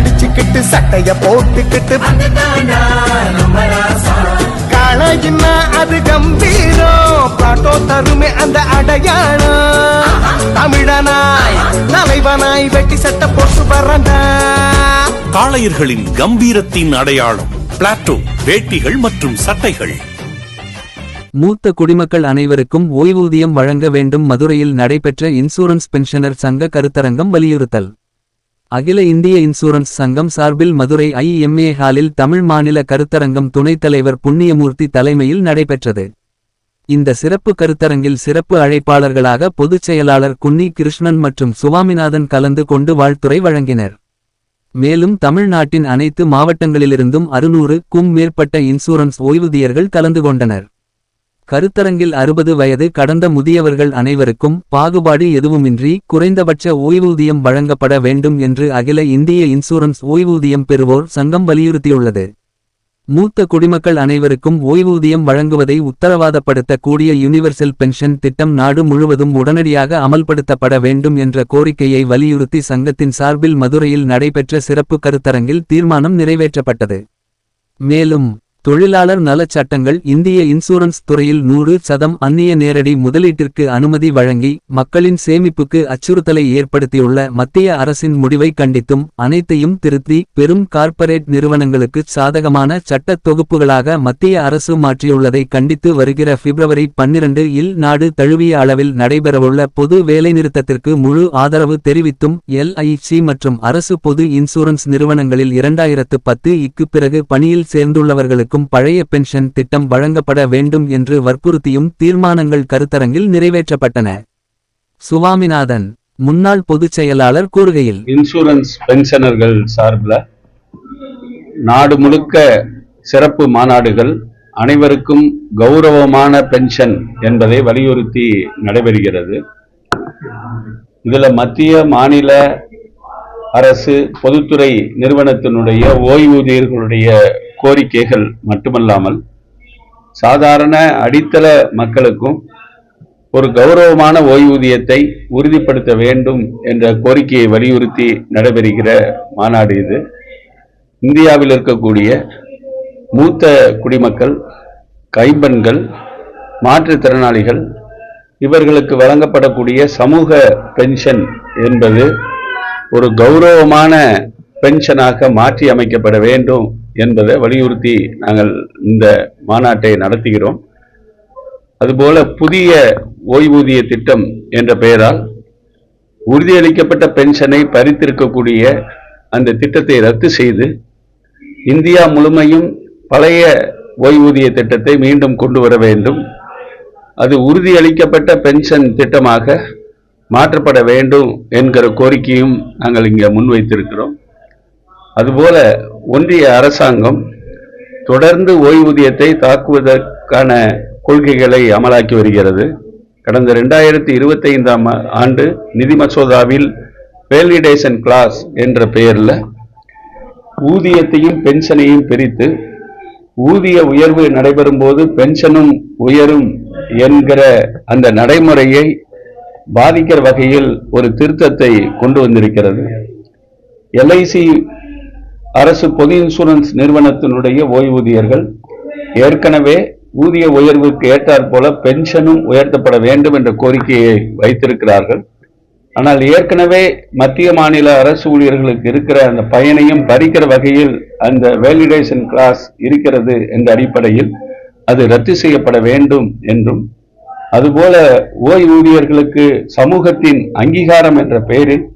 அடிச்சுக்கிட்டு சட்டைய போட்டுக்கிட்டு. காளையின்னா அது கம்பீரம். பாட்டோ தருமே அந்த அடையாளம். தமிழனாய் தலைவனாய் வெட்டி சட்டை போட்டு வரண்டா காளையர்களின் கம்பீரத்தின் அடையாளம் பிளாட்டோ வேட்டிகள் மற்றும் சட்டைகள். மூத்த குடிமக்கள் அனைவருக்கும் ஓய்வூதியம் வழங்க வேண்டும் மதுரையில் நடைபெற்ற இன்சூரன்ஸ் பென்ஷனர் சங்க கருத்தரங்கம் வலியுறுத்தல். அகில இந்திய இன்சூரன்ஸ் சங்கம் சார்பில் மதுரை ஐஎம்ஏ ஹாலில் தமிழ் மாநில கருத்தரங்கம் துணைத் தலைவர் புண்ணியமூர்த்தி தலைமையில் நடைபெற்றது. இந்த சிறப்பு கருத்தரங்கில் சிறப்பு அழைப்பாளர்களாக பொதுச் செயலாளர் குன்னி கிருஷ்ணன் மற்றும் சுவாமிநாதன் கலந்து கொண்டு வாழ்த்துரை வழங்கினர். மேலும் தமிழ்நாட்டின் அனைத்து மாவட்டங்களிலிருந்தும் அறுநூறு க்கும் மேற்பட்ட இன்சூரன்ஸ் ஓய்வூதியர்கள் கலந்து கொண்டனர். கருத்தரங்கில் அறுபது வயது கடந்த முதியவர்கள் அனைவருக்கும் பாகுபாடு எதுவுமின்றி குறைந்தபட்ச ஓய்வூதியம் வழங்கப்பட வேண்டும் என்று அகில இந்திய இன்சூரன்ஸ் ஓய்வூதியம் பெறுவோர் சங்கம் வலியுறுத்தியுள்ளது. மூத்த குடிமக்கள் அனைவருக்கும் ஓய்வூதியம் வழங்குவதை உத்தரவாதப்படுத்த கூடிய யுனிவர்சல் பென்ஷன் திட்டம் நாடு முழுவதும் உடனடியாக அமல்படுத்தப்பட வேண்டும் என்ற கோரிக்கையை வலியுறுத்தி சங்கத்தின் சார்பில் மதுரையில் நடைபெற்ற சிறப்பு கருத்தரங்கில் தீர்மானம் நிறைவேற்றப்பட்டது. மேலும் தொழிலாளர் நலச் சட்டங்கள் இந்திய இன்சூரன்ஸ் துறையில் நூறு சதம் அந்நிய நேரடி முதலீட்டிற்கு அனுமதி வழங்கி மக்களின் சேமிப்புக்கு அச்சுறுத்தலை ஏற்படுத்தியுள்ள மத்திய அரசின் முடிவை கண்டித்தும் அனைத்தையும் திருத்தி பெரும் கார்ப்பரேட் நிறுவனங்களுக்கு சாதகமான சட்டத் தொகுப்புகளாக மத்திய அரசு மாற்றியுள்ளதை கண்டித்து வருகிற பிப்ரவரி பன்னிரண்டு இல் நாடு தழுவிய அளவில் நடைபெறவுள்ள பொது வேலைநிறுத்தத்திற்கு முழு ஆதரவு தெரிவித்தும் எல்ஐசி மற்றும் அரசு பொது இன்சூரன்ஸ் நிறுவனங்களில் இரண்டாயிரத்து பத்து இக்கு பிறகு பணியில் சேர்ந்துள்ளவர்களுக்கு அனைவருக்கும் பழைய பென்ஷன் திட்டம் வழங்கப்பட வேண்டும் என்று வற்புறுத்தியும் தீர்மானங்கள் கருத்தரங்கில் நிறைவேற்றப்பட்டன. சுவாமிநாதன் முன்னாள் பொதுச் செயலாளர் கூறுகையில் இன்சூரன்ஸ் பென்ஷனர்கள் சார்பில் நாடு முழுக்க சிறப்பு மாநாடுகள் அனைவருக்கும் கௌரவமான பென்ஷன் என்பதை வலியுறுத்தி நடைபெறுகிறது. இதுல மத்திய மாநில அரசு பொதுத்துறை நிறுவனத்தினுடைய ஓய்வூதியர்களுடைய கோரிக்கைகள் மட்டுமல்லாமல் சாதாரண அடித்தள மக்களுக்கும் ஒரு கௌரவமான ஓய்வூதியத்தை உறுதிப்படுத்த வேண்டும் என்ற கோரிக்கையை வலியுறுத்தி நடைபெறுகிற மாநாடு இது. இந்தியாவில் இருக்கக்கூடிய மூத்த குடிமக்கள் கைம்பெண்கள் மாற்றுத்திறனாளிகள் இவர்களுக்கு வழங்கப்படக்கூடிய சமூக பென்ஷன் என்பது ஒரு கௌரவமான பென்ஷனாக மாற்றி அமைக்கப்பட வேண்டும் என்பதை வலியுறுத்தி நாங்கள் இந்த மாநாட்டை நடத்துகிறோம். அதுபோல புதிய ஓய்வூதிய திட்டம் என்ற பெயரால் உறுதியளிக்கப்பட்ட பென்ஷனை பறித்திருக்கக்கூடிய அந்த திட்டத்தை ரத்து செய்து இந்தியா முழுமையும் பழைய ஓய்வூதிய திட்டத்தை மீண்டும் கொண்டு வர வேண்டும். அது உறுதியளிக்கப்பட்ட பென்ஷன் திட்டமாக மாற்றப்பட வேண்டும் என்கிற கோரிக்கையும் நாங்கள் இங்கே முன்வைத்திருக்கிறோம். அதுபோல ஒன்றிய அரசாங்கம் தொடர்ந்து ஓய்வூதியத்தை தாக்குவதற்கான கொள்கைகளை அமலாக்கி வருகிறது. கடந்த ரெண்டாயிரத்தி இருபத்தி ஐந்தாம் ஆண்டு நிதி மசோதாவில் வேலிடேஷன் கிளாஸ் என்ற பெயரில் ஊதியத்தையும் பென்ஷனையும் பிரித்து ஊதிய உயர்வு நடைபெறும் போது பென்ஷனும் உயரும் என்கிற அந்த நடைமுறையை பாதிக்கிற வகையில் ஒரு திருத்தத்தை கொண்டு வந்திருக்கிறது. எல்ஐசி அரசு பொது இன்சூரன்ஸ் நிறுவனத்தினுடைய ஓய்வூதியர்கள் ஏற்கனவே ஊதிய உயர்வுக்கு ஏற்றாற் போல பென்ஷனும் உயர்த்தப்பட வேண்டும் என்ற கோரிக்கையை வைத்திருக்கிறார்கள். ஆனால் ஏற்கனவே மத்திய மாநில அரசு ஊழியர்களுக்கு இருக்கிற அந்த பயனையும் பறிக்கிற வகையில் அந்த வேலிடேஷன் கிளாஸ் இருக்கிறது என்ற அடிப்படையில் அது ரத்து செய்யப்பட வேண்டும் என்றும் அதுபோல ஓய்வூதியர்களுக்கு சமூகத்தின் அங்கீகாரம் என்ற பெயரில்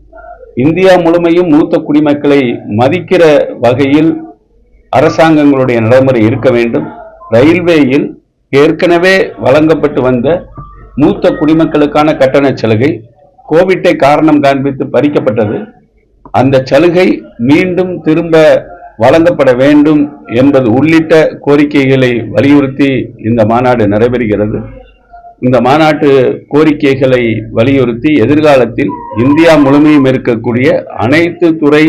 இந்தியா முழுமையும் மூத்த குடிமக்களை மதிக்கிற வகையில் அரசாங்கங்களுடைய நடைமுறை இருக்க வேண்டும். ரயில்வேயில் ஏற்கனவே வழங்கப்பட்டு வந்த மூத்த குடிமக்களுக்கான கட்டண சலுகை கோவிட்டை காரணம் காண்பித்து பறிக்கப்பட்டது. அந்த சலுகை மீண்டும் திரும்ப வழங்கப்பட வேண்டும் என்பது உள்ளிட்ட கோரிக்கைகளை வலியுறுத்தி இந்த மாநாடு நடைபெறுகிறது. இந்த மாநாட்டு கோரிக்கைகளை வலியுறுத்தி எதிர்காலத்தில் இந்தியா முழுமையும் இருக்கக்கூடிய அனைத்து துறை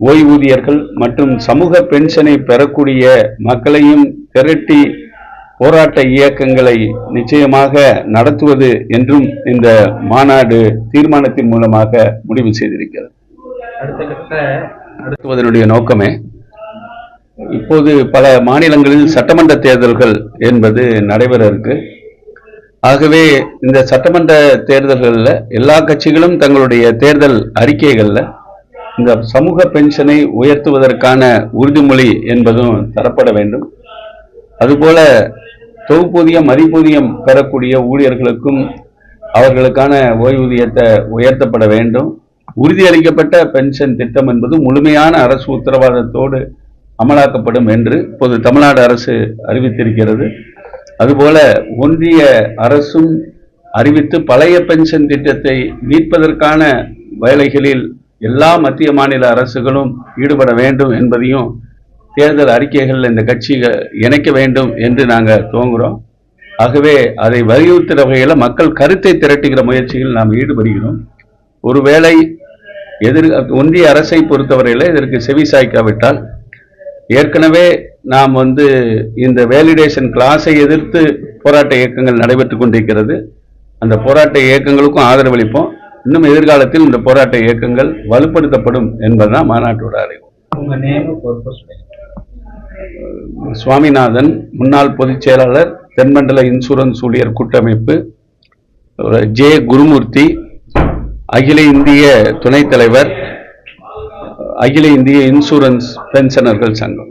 ஓய்வூதியர்கள் மற்றும் சமூக பென்ஷனை பெறக்கூடிய மக்களையும் திரட்டி போராட்ட இயக்கங்களை நிச்சயமாக நடத்துவது என்றும் இந்த மாநாடு தீர்மானத்தின் மூலமாக முடிவு செய்திருக்கிறது. நடத்துவதனுடைய நோக்கமே இப்போது பல மாநிலங்களில் சட்டமன்ற தேர்தல்கள் என்பது நடைபெற இருக்கு. ஆகவே இந்த சட்டமன்ற தேர்தல்களில் எல்லா கட்சிகளும் தங்களுடைய தேர்தல் அறிக்கைகளில் இந்த சமூக பென்ஷனை உயர்த்துவதற்கான உறுதிமொழி என்பதும் தரப்பட வேண்டும். அதுபோல தொகுப்பூதியம் மதிப்பூதியம் பெறக்கூடிய ஊழியர்களுக்கும் அவர்களுக்கான ஓய்வூதியத்தை உயர்த்தப்பட வேண்டும். உறுதியளிக்கப்பட்ட பென்ஷன் திட்டம் என்பது முழுமையான அரசு உத்தரவாதத்தோடு அமலாக்கப்படும் என்று இப்போது தமிழ்நாடு அரசு அறிவித்திருக்கிறது. அதுபோல ஒன்றிய அரசும் அறிவித்து பழைய பென்ஷன் திட்டத்தை மீட்பதற்கான வேலைகளில் எல்லா மத்திய மாநில அரசுகளும் ஈடுபட வேண்டும் என்பதையும் தேர்தல் அறிக்கைகள் இந்த கட்சிகள் இணைக்க வேண்டும் என்று நாங்கள் துவங்குகிறோம் ஆகவே அதை வலியுறுத்துகிற வகையில் மக்கள் கருத்தை திரட்டுகிற முயற்சியில் நாம் ஈடுபடுகிறோம். ஒருவேளை எதிர் ஒன்றிய அரசை பொறுத்தவரையில் இதற்கு செவி சாய்க்காவிட்டால் ஏற்கனவே நாம் வந்து இந்த வேலிடேஷன் கிளாஸை எதிர்த்து போராட்ட இயக்கங்கள் நடைபெற்றுக் கொண்டிருக்கிறது. அந்த போராட்ட இயக்கங்களுக்கும் ஆதரவளிப்போம். இன்னும் எதிர்காலத்தில் இந்த போராட்ட இயக்கங்கள் வலுப்படுத்தப்படும் என்பதுதான் மாநாட்டோட அறிவு. சுவாமிநாதன் முன்னாள் பொதுச் செயலாளர் தென்மண்டல இன்சூரன்ஸ் ஊழியர் கூட்டமைப்பு ஜே. குருமூர்த்தி அகில இந்திய துணைத் தலைவர் அகில இந்திய இன்சூரன்ஸ் பென்ஷனர்கள் சங்கம்.